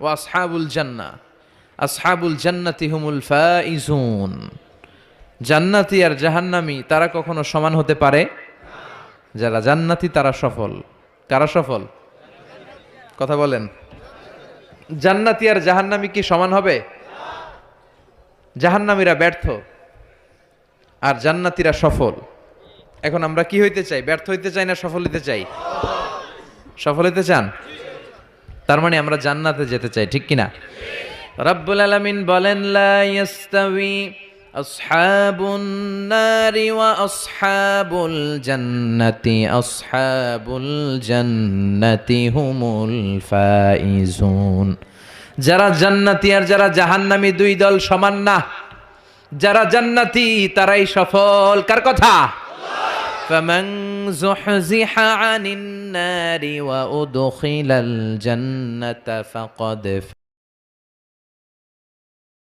ও আসহাবুল জান্না আসহাবুল জান্নাতি হুমুল ফাইজুন। জান্নাতি আর জাহান্নামি তারা কখনো সমান হতে পারে? যারা জান্নাতি তারা সফল। কারা সফল? কথা বলেন। জান্নাতি আর জাহান্নামি কি সমান হবে? জাহান্নামীরা ব্যর্থ আর জান্নাতিরা সফল। এখন আমরা কি হইতে চাই? ব্যর্থ হইতে চাই না সফল হইতে চাই? সফল হইতে চান? তার মানে আমরা জান্নাতে যেতে চাই, ঠিক কিনা? রব্বুল আলামিন বলেন যারা জান্নাতি আর যারা জাহান্নামী দুই দল সমান না, যারা জান্নাতি তারাই সফল। কার কথা? فمن زحزح عن النار وأدخل الجنة فقد